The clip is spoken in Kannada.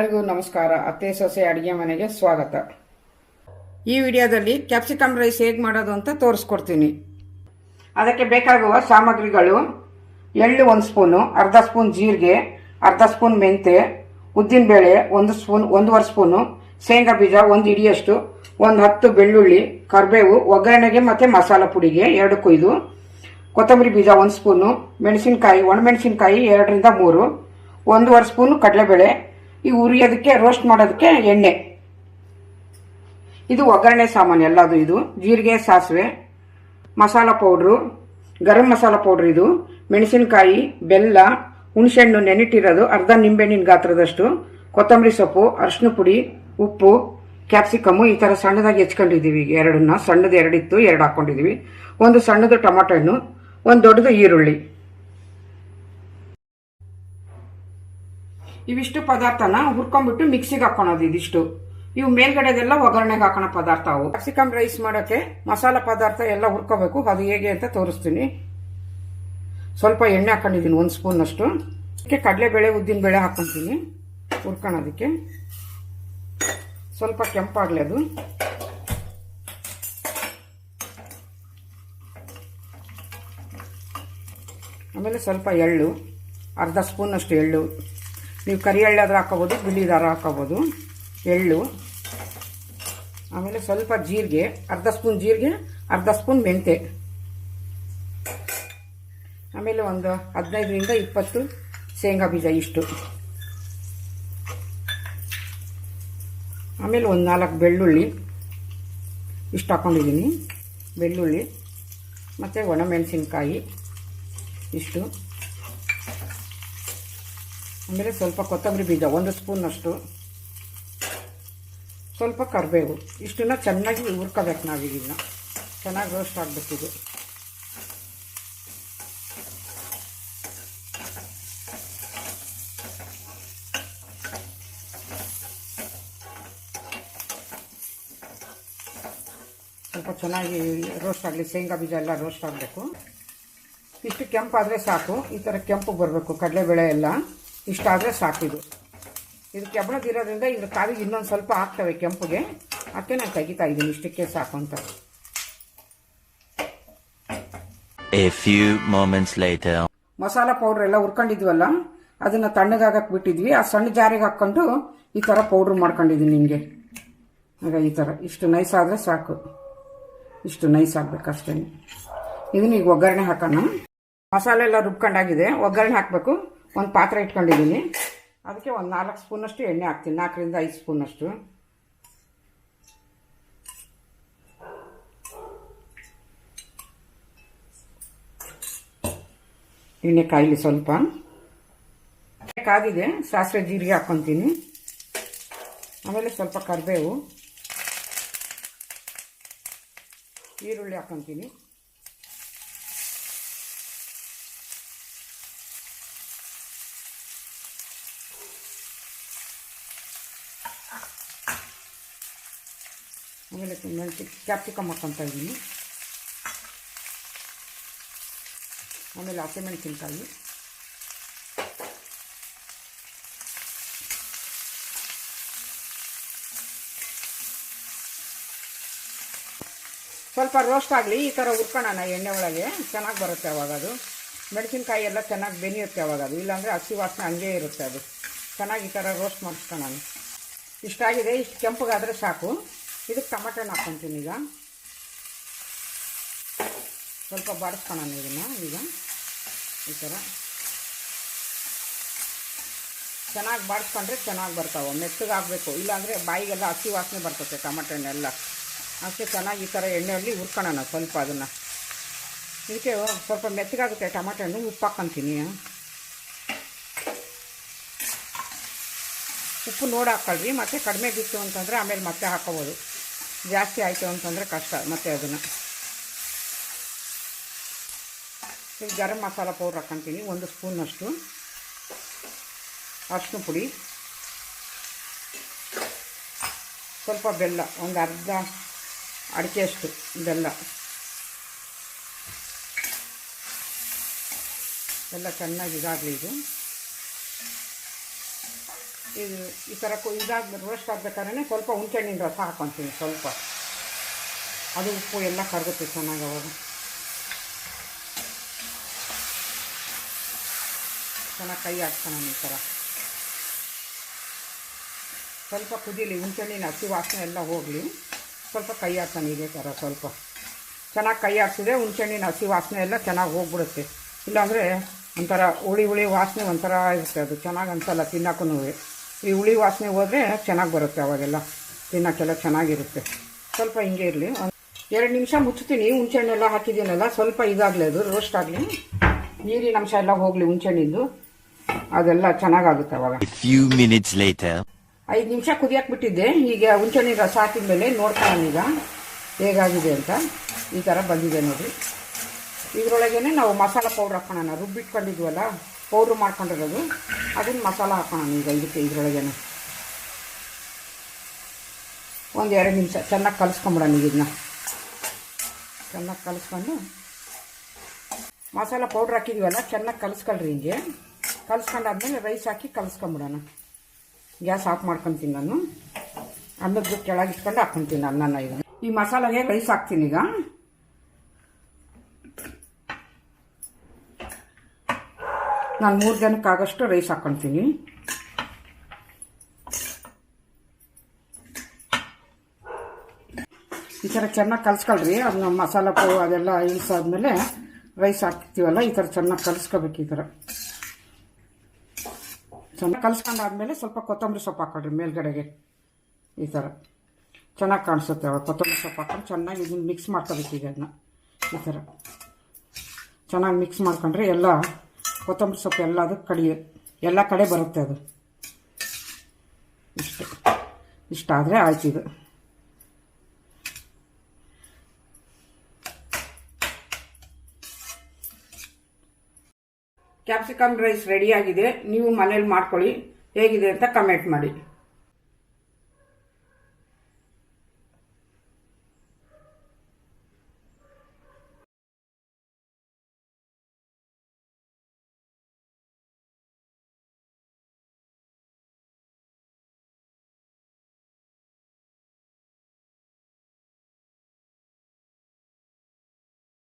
ಎಲ್ಲರಿಗೂ ನಮಸ್ಕಾರ. ಅತ್ತೆ, ಸೊಸೆ, ಅಡುಗೆ ಮನೆಗೆ ಸ್ವಾಗತ. ಈ ವಿಡಿಯೋದಲ್ಲಿ ಕ್ಯಾಪ್ಸಿಕಮ್ ರೈಸ್ ಹೇಗೆ ಮಾಡೋದು ಅಂತ ತೋರಿಸ್ಕೊಡ್ತೀನಿ. ಅದಕ್ಕೆ ಬೇಕಾಗುವ ಸಾಮಗ್ರಿಗಳು ಎಳ್ಳು ಒಂದು ಸ್ಪೂನು, ಅರ್ಧ ಸ್ಪೂನ್ ಜೀರಿಗೆ, ಅರ್ಧ ಸ್ಪೂನ್ ಮೆಂತೆ, ಉದ್ದಿನಬೇಳೆ ಒಂದು ಸ್ಪೂನ್, ಒಂದೂವರೆ ಸ್ಪೂನು, ಶೇಂಗಾ ಬೀಜ ಒಂದು ಇಡಿಯಷ್ಟು ಒಂದು ಹತ್ತು ಬೆಳ್ಳುಳ್ಳಿ, ಕರಿಬೇವು, ಒಗ್ಗರಣೆಗೆ ಮತ್ತು ಮಸಾಲ ಪುಡಿಗೆ ಎರಡು ಕೊಯ್ದು, ಕೊತ್ತಂಬರಿ ಬೀಜ ಒಂದು ಸ್ಪೂನು, ಮೆಣಸಿನ್ಕಾಯಿ, ಒಣಮೆಣಸಿನ್ಕಾಯಿ ಎರಡರಿಂದ ಮೂರು, ಒಂದೂವರೆ ಸ್ಪೂನು ಕಡಲೆಬೇಳೆ ಈ ಉರಿಯೋದಕ್ಕೆ ರೋಸ್ಟ್ ಮಾಡೋದಕ್ಕೆ ಎಣ್ಣೆ. ಇದು ಒಗ್ಗರಣೆ ಸಾಮಾನು ಎಲ್ಲದು ಇದು. ಜೀರಿಗೆ, ಸಾಸಿವೆ, ಮಸಾಲ ಪೌಡ್ರು, ಗರಂ ಮಸಾಲ ಪೌಡ್ರ್ ಇದು. ಮೆಣಸಿನಕಾಯಿ, ಬೆಲ್ಲ, ಹುಣಸೆಹಣ್ಣು ನೆನಿಟ್ಟಿರೋದು ಅರ್ಧ ನಿಂಬೆಹಣ್ಣಿನ ಗಾತ್ರದಷ್ಟು. ಕೊತ್ತಂಬರಿ ಸೊಪ್ಪು, ಅರಿಶಿನ ಪುಡಿ, ಉಪ್ಪು ಕ್ಯಾಪ್ಸಿಕಮ್ಮು ಈ ಥರ ಸಣ್ಣದಾಗಿ ಹೆಚ್ಕೊಂಡಿದ್ದೀವಿ ಈಗ ಎರಡನ್ನ. ಸಣ್ಣದು ಎರಡಿತ್ತು, ಎರಡು ಹಾಕ್ಕೊಂಡಿದ್ದೀವಿ ಒಂದು ಸಣ್ಣದು ಟೊಮಾಟೊ ಹಣ್ಣು, ಒಂದು ದೊಡ್ಡದು ಈರುಳ್ಳಿ. ಇವಿಷ್ಟು ಪದಾರ್ಥನ ಹುರ್ಕೊಂಡ್ಬಿಟ್ಟು ಮಿಕ್ಸಿಗೆ ಹಾಕೊಳೋದು ಇದಿಷ್ಟು. ಇವು ಮೇಲ್ಗಡೆದೆಲ್ಲ ಒಗ್ಗರಣೆಗೆ ಹಾಕೋಣ ಪದಾರ್ಥ ಅವು. ಕ್ಯಾಪ್ಸಿಕಮ್ ರೈಸ್ ಮಾಡೋಕ್ಕೆ ಮಸಾಲ ಪದಾರ್ಥ ಎಲ್ಲ ಹುರ್ಕೋಬೇಕು. ಅದು ಹೇಗೆ ಅಂತ ತೋರಿಸ್ತೀನಿ. ಸ್ವಲ್ಪ ಎಣ್ಣೆ ಹಾಕೊಂಡಿದ್ದೀನಿ, ಒಂದು ಸ್ಪೂನ್ ಅಷ್ಟು ಅದಕ್ಕೆ ಕಡಲೆಬೇಳೆ, ಉದ್ದಿನಬೇಳೆ ಹಾಕೊತೀನಿ ಹುರ್ಕೊಳೋದಕ್ಕೆ. ಸ್ವಲ್ಪ ಕೆಂಪಾಗಲಿ ಅದು. ಆಮೇಲೆ ಸ್ವಲ್ಪ ಎಳ್ಳು, ಅರ್ಧ ಸ್ಪೂನಷ್ಟು ಎಳ್ಳು. ನೀವು ಕರಿ ಎಳ್ಳಾದ್ರೂ ಹಾಕೋಬೋದು ಬಿಳಿ ದಾರ ಹಾಕೋಬೋದು ಎಳ್ಳು. ಆಮೇಲೆ ಸ್ವಲ್ಪ ಜೀರಿಗೆ, ಅರ್ಧ ಸ್ಪೂನ್ ಜೀರಿಗೆ, ಅರ್ಧ ಸ್ಪೂನ್ ಮೆಂತೆ. ಆಮೇಲೆ ಒಂದು ಹದಿನೈದರಿಂದ ಇಪ್ಪತ್ತು ಶೇಂಗಾ ಬೀಜ ಇಷ್ಟು. ಆಮೇಲೆ ಒಂದು ನಾಲ್ಕು ಬೆಳ್ಳುಳ್ಳಿ ಇಷ್ಟು ಹಾಕ್ಕೊಂಡಿದ್ದೀನಿ ಬೆಳ್ಳುಳ್ಳಿ, ಮತ್ತು ಒಣಮೆಣಸಿನ್ಕಾಯಿ ಇಷ್ಟು. ಆಮೇಲೆ ಸ್ವಲ್ಪ ಕೊತ್ತಂಬರಿ ಬೀಜ, ಒಂದು ಸ್ಪೂನಷ್ಟು ಸ್ವಲ್ಪ ಕರಿಬೇವು. ಇಷ್ಟನ್ನ ಚೆನ್ನಾಗಿ ಹುರ್ಕೋಬೇಕು ನಾವೀಗಿನ್ನ ಚೆನ್ನಾಗಿ ರೋಸ್ಟ್ ಆಗಬೇಕಿದೆ ಸ್ವಲ್ಪ ಚೆನ್ನಾಗಿ ರೋಸ್ಟ್ ಆಗಲಿ, ಶೇಂಗಾ ಬೀಜ ಎಲ್ಲ ರೋಸ್ಟ್ ಆಗಬೇಕು. ಇಷ್ಟು ಕೆಂಪಾದರೆ ಸಾಕು. ಈ ಥರ ಕೆಂಪು ಬರಬೇಕು, ಕಡಲೆಬೇಳೆ ಎಲ್ಲ. ಇಷ್ಟಾದರೆ ಸಾಕಿದು ಇದು. ಕೆಬ್ಬಣದಿರೋದ್ರಿಂದ ಇದ್ರ ಕಾವಿಗೆ ಇನ್ನೊಂದು ಸ್ವಲ್ಪ ಹಾಕ್ತವೆ ಕೆಂಪುಗೆ. ಅದಕ್ಕೆ ನಾನು ತೆಗಿತಾ ಇದ್ದೀನಿ ಇಷ್ಟಕ್ಕೆ ಸಾಕು ಅಂತ. ಮಸಾಲ ಪೌಡ್ರ್ ಎಲ್ಲ ಹುರ್ಕೊಂಡಿದ್ವಲ್ಲ ಅದನ್ನ ತಣ್ಣಗಾಗಕ್ಕೆ ಬಿಟ್ಟಿದ್ವಿ. ಆ ಸಣ್ಣ ಜಾರಿಗೆ ಹಾಕ್ಕೊಂಡು ಈ ಥರ ಪೌಡ್ರ್ ಮಾಡ್ಕೊಂಡಿದ್ದೀನಿ ನಿಮಗೆ. ಆಗ ಈ ಥರ ಇಷ್ಟು ನೈಸ್ ಆದರೆ ಸಾಕು. ಇಷ್ಟು ನೈಸ್ ಆಗಬೇಕಷ್ಟೇ. ಇದನ್ನ ಈಗ ಒಗ್ಗರಣೆ ಹಾಕೋಣ. ಮಸಾಲೆ ಎಲ್ಲ ರುಬ್ಕೊಂಡಾಗಿದೆ. ಒಗ್ಗರಣೆ ಹಾಕಬೇಕು. ಒಂದು ಪಾತ್ರೆ ಇಟ್ಕೊಂಡಿದ್ದೀನಿ. ಅದಕ್ಕೆ ಒಂದು ನಾಲ್ಕು ಸ್ಪೂನಷ್ಟು ಎಣ್ಣೆ ಹಾಕ್ತೀನಿ. ನಾಲ್ಕರಿಂದ ಐದು ಸ್ಪೂನಷ್ಟು. ಎಣ್ಣೆ ಕಾಯಿಲಿ ಸ್ವಲ್ಪ. ಕಾದಿದೆ. ಸಾಸಿವೆ ಜೀರಿಗೆ ಹಾಕ್ಕೊತೀನಿ ಆಮೇಲೆ ಸ್ವಲ್ಪ ಕರಿಬೇವು. ಈರುಳ್ಳಿ ಹಾಕ್ಕೊತೀನಿ ಆಮೇಲೆ ಮೆಣಸಿ ಕ್ಯಾಪ್ಸಿಕಮ್ ಹಾಕ್ಕೊತಾ ಇದ್ದೀನಿ. ಆಮೇಲೆ ಹಸಿಮೆಣಸಿನ್ಕಾಯಿ ಸ್ವಲ್ಪ ರೋಸ್ಟ್ ಆಗಲಿ, ಈ ಥರ ಹುರ್ಕೊಳ್ಳೋಣ ಎಣ್ಣೆ ಒಳಗೆ. ಚೆನ್ನಾಗಿ ಬರುತ್ತೆ ಅವಾಗ ಅದು. ಮೆಣಸಿನ್ಕಾಯಿ ಎಲ್ಲ ಚೆನ್ನಾಗಿ ಬೆನಿಯುತ್ತೆ ಅವಾಗ ಅದು. ಇಲ್ಲಾಂದರೆ ಹಸಿ ವಾಸನೆ ಹಂಗೆ ಇರುತ್ತೆ ಅದು. ಚೆನ್ನಾಗಿ ಈ ಥರ ರೋಸ್ಟ್ ಮಾಡಿಸ್ಕೊಳ್ಳೋಣ ಇಷ್ಟಾಗಿದೆ, ಇಷ್ಟು ಕೆಂಪಗಾದರೆ ಸಾಕು. ಇದಕ್ಕೆ ಟೊಮೆಟೊ ಹಾಕ್ಕೊತೀನಿ ಈಗ. ಸ್ವಲ್ಪ ಬಾಡಿಸ್ಕೊಳ್ಳೋಣ ಇದನ್ನು ಈಗ. ಈ ಥರ. ಚೆನ್ನಾಗಿ ಬಾಡಿಸ್ಕೊಂಡ್ರೆ ಚೆನ್ನಾಗಿ ಬರ್ತಾವೆ. ಮೆತ್ತಗಾಗಬೇಕು. ಇಲ್ಲಾಂದರೆ ಬಾಯಿಗೆಲ್ಲ ಹಸಿ ವಾಸನೆ ಬರ್ತದೆ ಟೊಮೆಟೊ ಹಣ್ಣೆಲ್ಲ ಅದಕ್ಕೆ ಚೆನ್ನಾಗಿ ಈ ಥರ ಎಣ್ಣೆಯಲ್ಲಿ ಹುರ್ಕೊಳ್ಳೋಣ ಸ್ವಲ್ಪ ಅದನ್ನು. ಇದಕ್ಕೆ ಸ್ವಲ್ಪ ಮೆತ್ತಗಾಗುತ್ತೆ ಟೊಮೆಟೊ ಹಣ್ಣು ಉಪ್ಪು ಹಾಕ್ಕೊತೀನಿ. ಉಪ್ಪು ನೋಡಿ ಹಾಕ್ಕೊಳ್ರಿ. ಮತ್ತು ಕಡಿಮೆ ಬಿತ್ತು ಅಂತಂದರೆ ಆಮೇಲೆ ಮತ್ತೆ ಹಾಕೋಬೋದು ಜಾಸ್ತಿ ಆಯಿತು ಅಂತಂದರೆ ಕಷ್ಟ. ಮತ್ತೆ ಅದನ್ನು ಈಗ ಗರಂ ಮಸಾಲ ಪೌಡ್ರ್ ಹಾಕ್ಕೊಂತೀನಿ ಒಂದು ಸ್ಪೂನಷ್ಟು ಅರಿಶಿನ ಪುಡಿ. ಸ್ವಲ್ಪ ಬೆಲ್ಲ. ಒಂದು ಅರ್ಧ ಅಡಿಕೆಯಷ್ಟು ಬೆಲ್ಲ. ಎಲ್ಲ ಚೆನ್ನಾಗಿ ಇದಾಗಲಿ ಇದು. ಇದು ಈ ಥರ ಇದಾಗ ರೋಸ್ಟ್ ಆಗಬೇಕಾದ್ರೆ ಸ್ವಲ್ಪ ಹುಣಸೆಹಣ್ಣಿನ ರಸ ಹಾಕ್ಕೊತೀನಿ ಸ್ವಲ್ಪ. ಅದು ಉಪ್ಪು ಎಲ್ಲ ಕರಗುತ್ತೆ ಚೆನ್ನಾಗಿ ಅವಾಗ. ಚೆನ್ನಾಗಿ ಕೈ ಹಾಕ್ತಾನೆ ಈ ಥರ ಸ್ವಲ್ಪ ಕುದೀಲಿ, ಹುಣಸೆಹಣ್ಣಿನ ಹಸಿ ವಾಸನೆ ಎಲ್ಲ ಹೋಗಲಿ. ಸ್ವಲ್ಪ ಕೈ ಹಾಕ್ತಾನೆ ಇದೇ ಥರ ಸ್ವಲ್ಪ. ಚೆನ್ನಾಗಿ ಕೈ ಹಾಕ್ಸಿದ್ರೆ ಹುಣಸೆಹಣ್ಣಿನ ಹಸಿ ವಾಸನೆ ಎಲ್ಲ ಚೆನ್ನಾಗಿ ಹೋಗ್ಬಿಡುತ್ತೆ. ಇಲ್ಲಾಂದರೆ ಒಂಥರ ಹುಳಿ ಹುಳಿ ವಾಸನೆ ಒಂಥರ ಇರುತ್ತೆ ಅದು. ಚೆನ್ನಾಗಿ ಅನಿಸಲ್ಲ ತಿನ್ನಕ್ಕೂ ಈ ಹುಳಿ ವಾಸನೆ ಹೋದರೆ ಚೆನ್ನಾಗಿ ಬರುತ್ತೆ ಅವಾಗೆಲ್ಲ. ತಿನ್ನೋಕ್ಕೆಲ್ಲ ಚೆನ್ನಾಗಿರುತ್ತೆ. ಸ್ವಲ್ಪ ಹಿಂಗೆ ಇರಲಿ. ಎರಡು ನಿಮಿಷ ಮುಚ್ಚುತ್ತೀನಿ. ಹುಣಸೆಹಣ್ಣೆಲ್ಲ ಹಾಕಿದ್ದೀನಲ್ಲ ಸ್ವಲ್ಪ ಇದಾಗಲಿ ಅದು ರೋಸ್ಟ್ ಆಗಲಿ. ನೀರಿನ ಅಂಶ ಎಲ್ಲ ಹೋಗಲಿ ಹುಣಸೆಹಣ್ಣಿಂದು. ಅದೆಲ್ಲ ಚೆನ್ನಾಗಾಗುತ್ತೆ ಅವಾಗ. ಐದು ನಿಮಿಷ ಕುದಿಯಕ್ಕೆ ಬಿಟ್ಟಿದ್ದೆ. ಈಗ ಹುಣಸೆಹಣ್ಣಿನ ರಸ ಹಾಕಿದ್ಮೇಲೆ ನೋಡ್ತಾ ಈಗ ಹೇಗಾಗಿದೆ ಅಂತ. ಈ ಥರ ಬಂದಿದೆ ನೋಡಿ ಇದರೊಳಗೇ ನಾವು ಮಸಾಲ ಪೌಡ್ರ್ ಹಾಕೋಣ. ರುಬ್ಬಿಟ್ಕೊಂಡಿದ್ವಲ್ಲ ಪೌಡ್ರ್ ಮಾಡ್ಕೊಂಡಿರೋದು. ಅದನ್ನ ಮಸಾಲ ಹಾಕೋಣ ಈಗ ಇದಕ್ಕೆ ಇದರೊಳಗೇನೆ. ಒಂದು ಎರಡು ನಿಮಿಷ, ಚೆನ್ನಾಗಿ ಕಲಿಸ್ಕೊಂಬಿಡೋಣ ಈಗ ಇದನ್ನ. ಚೆನ್ನಾಗಿ ಕಲಿಸ್ಕೊಂಡು. ಮಸಾಲ ಪೌಡ್ರ್ ಹಾಕಿದೀವಲ್ಲ, ಚೆನ್ನಾಗಿ ಕಲಿಸ್ಕೊಳ್ರಿ ಹಿಂಗೆ. ಕಲಿಸ್ಕೊಂಡಾದ್ಮೇಲೆ ರೈಸ್ ಹಾಕಿ ಕಲಿಸ್ಕೊಂಬಿಡೋಣ. ಗ್ಯಾಸ್ ಆಫ್ ಮಾಡ್ಕೊತೀನಿ ನಾನು. ಅನ್ನದ ಕೆಳಗೆ ಇಟ್ಕೊಂಡು ಹಾಕ್ಕೊಂತೀನಿ ಅನ್ನನ ಈಗ. ಈ ಮಸಾಲೆಗೆ ರೈಸ್ ಹಾಕ್ತೀನಿ ಈಗ. ನಾನು ಮೂರು ಜನಕ್ಕಾಗಷ್ಟು ರೈಸ್ ಹಾಕ್ಕೊತೀನಿ ಈ ಥರ ಚೆನ್ನಾಗಿ ಕಲಿಸ್ಕೊಳ್ರಿ. ಅದನ್ನ ಮಸಾಲ ಪೌ ಅದೆಲ್ಲ ಇಳಿಸಾದ್ಮೇಲೆ ರೈಸ್ ಹಾಕ್ತೀವಲ್ಲ, ಈ ಥರ ಚೆನ್ನಾಗಿ ಕಲಿಸ್ಕೋಬೇಕು ಈ ಥರ ಚೆನ್ನಾಗಿ ಕಲಿಸ್ಕೊಂಡಾದ್ಮೇಲೆ ಸ್ವಲ್ಪ ಕೊತ್ತಂಬರಿ ಸೊಪ್ಪು ಹಾಕೊಳ್ರಿ ಮೇಲ್ಗಡೆಗೆ. ಈ ಥರ ಚೆನ್ನಾಗಿ ಕಾಣಿಸುತ್ತೆ ಅವಾಗ ಕೊತ್ತಂಬರಿ ಸೊಪ್ಪು ಹಾಕೊಂಡು ಚೆನ್ನಾಗಿ ಇದನ್ನ ಮಿಕ್ಸ್ ಮಾಡ್ಕೋಬೇಕು ಈಗ ಅದನ್ನ ಈ ಥರ ಚೆನ್ನಾಗಿ ಮಿಕ್ಸ್ ಮಾಡ್ಕೊಂಡ್ರೆ ಎಲ್ಲ ಕೊತ್ತಂಬರಿ ಸೊಪ್ಪು ಎಲ್ಲ ಅದು ಕಡಿಯು ಎಲ್ಲ ಕಡೆ ಬರುತ್ತೆ ಅದು. ಇಷ್ಟು. ಇಷ್ಟಾದರೆ ಆಯ್ತು ಇದು. ಕ್ಯಾಪ್ಸಿಕಮ್ ರೈಸ್ ರೆಡಿಯಾಗಿದೆ ನೀವು ಮನೇಲಿ ಮಾಡ್ಕೊಳ್ಳಿ. ಹೇಗಿದೆ ಅಂತ ಕಮೆಂಟ್ ಮಾಡಿ.